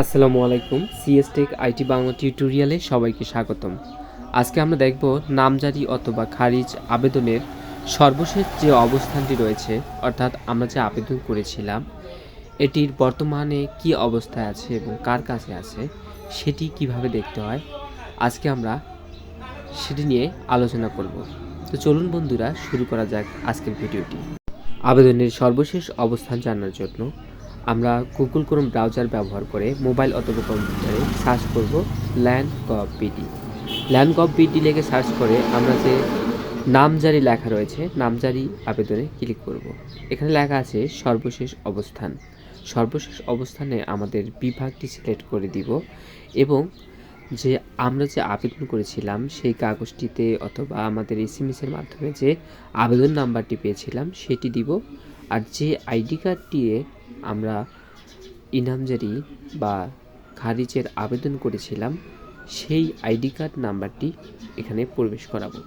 আসসালামু আলাইকুম সিএসটেক আইটি বাংলা টিউটোরিয়ালে সবাইকে স্বাগতম। আজকে আমরা দেখব নামজারি অথবা খারিজ আবেদনের সর্বশেষ যে অবস্থানটি রয়েছে, অর্থাৎ আমরা যে আবেদন করেছিলাম, এটির বর্তমানে কি অবস্থায় আছে এবং কার কাছে আছে, সেটি কীভাবে দেখতে হয়, আজকে আমরা সেটি নিয়ে আলোচনা করব। তো চলুন বন্ধুরা, শুরু করা যাক আজকের ভিডিওটি। আবেদনের সর্বশেষ অবস্থান জানার জন্য আমরা গুগল ক্রোম ব্রাউজার ব্যবহার করে মোবাইল অথবা কম্পিউটারে সার্চ করব land gov BD land gov BD লেগে সার্চ করে আমরা যে নামজারি লেখা রয়েছে, নামজারি আবেদনে ক্লিক করব। এখানে লেখা আছে সর্বশেষ অবস্থান। সর্বশেষ অবস্থানে আমাদের বিভাগটি সিলেক্ট করে দিব এবং যে আমরা যে আবেদন করেছিলাম সেই কাগজটিতে অথবা আমাদের এসএমএসের মাধ্যমে যে আবেদন নাম্বারটি পেয়েছিলাম সেটি দিব। আর যে আইডি কার্ড দিয়ে আমরা ইনামজারি বা খারিজের আবেদন করেছিলাম, সেই আইডি কার্ড নাম্বারটি এখানে প্রবেশ করাবো।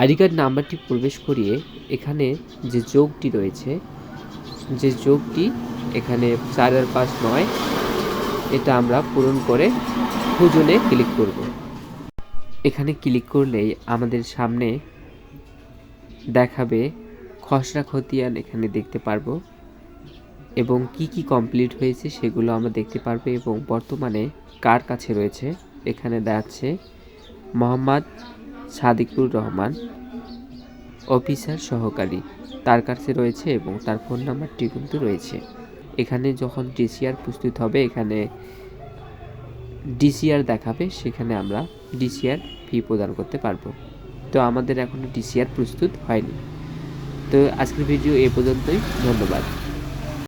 আইডি কার্ড নাম্বারটি প্রবেশ করিয়ে এখানে যে যোগটি রয়েছে, যে যোগটি এখানে চার আর পাঁচ নয়, এটা আমরা পূরণ করে খুঁজনে ক্লিক করব। এখানে ক্লিক করলেই আমাদের সামনে দেখাবে খসড়া খতিয়ান এখানে দেখতে পারব। এবং কি কি কমপ্লিট হয়েছে সেগুলো আমরা দেখতে পারবে এবং বর্তমানে কার কাছে রয়েছে? এখানে দেখাচ্ছে মোহাম্মদ সাদিকুর রহমান, অফিসার সহকারী। তার কাছে রয়েছে এবং তার ফোন নাম্বারটি কিন্তু রয়েছে। এখানে যখন ডিসিআর প্রস্তুত হবে, এখানে ডিসিআর দেখাবে, সেখানে আমরা ডিসিআর ফি প্রদান করতে পারব। তো আমাদের এখনও ডিসিআর প্রস্তুত হয়নি। তো আজকের ভিডিও এ পর্যন্তই। ধন্যবাদ।